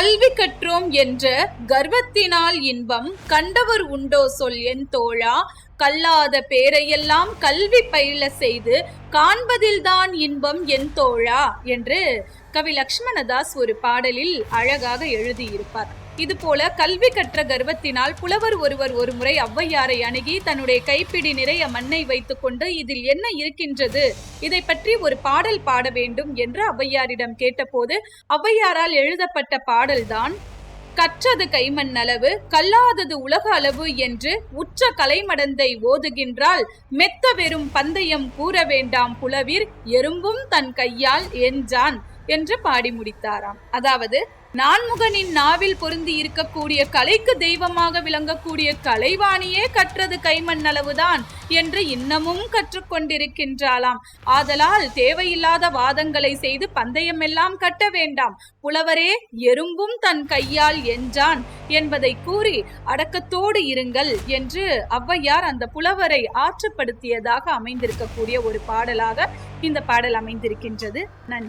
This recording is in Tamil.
கல்வி கற்றோம் என்ற கர்வத்தினால் இன்பம் கண்டவர் உண்டோ சொல் என் தோழா? கல்லாத பேரையெல்லாம் கல்வி பயில செய்து காண்பதில்தான் இன்பம் என் தோழா? என்று கவி லக்ஷ்மணதாஸ் ஒரு பாடலில் அழகாக எழுதியிருப்பார். இதுபோல கல்வி கற்ற கர்வத்தினால் புலவர் ஒருவர் ஒருமுறை ஔவையாரை அணுகி தன்னுடைய கைப்பிடி நிறைய மண்ணை வைத்துக்கொண்டு இதில் என்ன இருக்கின்றது? இதை பற்றி ஒரு பாடல் பாட வேண்டும் என்று ஔவையாரிடம் கேட்டபோது ஔவையாரால் எழுதப்பட்ட பாடல்தான் கற்றது கைமண் அளவு கல்லாதது உலக அளவு என்று உற்ற கலைமடந்தை ஓதுகின்றால் மெத்த வெறும் பந்தயம் கூற வேண்டாம் புலவிர் எறும்பும் தன் கையால் என்றான் என்று பாடி முடித்தாராம். அதாவது நான்முகனின் நாவில் பொருந்தி இருக்கக்கூடிய கலைக்கு தெய்வமாக விளங்கக்கூடிய கலைவாணியே கற்றது கைமண் அளவுதான் என்று இன்னமும் கற்றுக்கொண்டிருக்கின்றாளாம். ஆதலால் தேவையில்லாத வாதங்களை செய்து பந்தயம் எல்லாம் கட்ட வேண்டாம். புலவரே எறும்பும் தன் கையால் என்றான் என்பதை கூறி அடக்கத்தோடு இருங்கள் என்று ஔவையார் அந்த புலவரை ஆற்றுப்படுத்தியதாக அமைந்திருக்கக்கூடிய ஒரு பாடலாக இந்த பாடல் அமைந்திருக்கின்றது. நன்றி.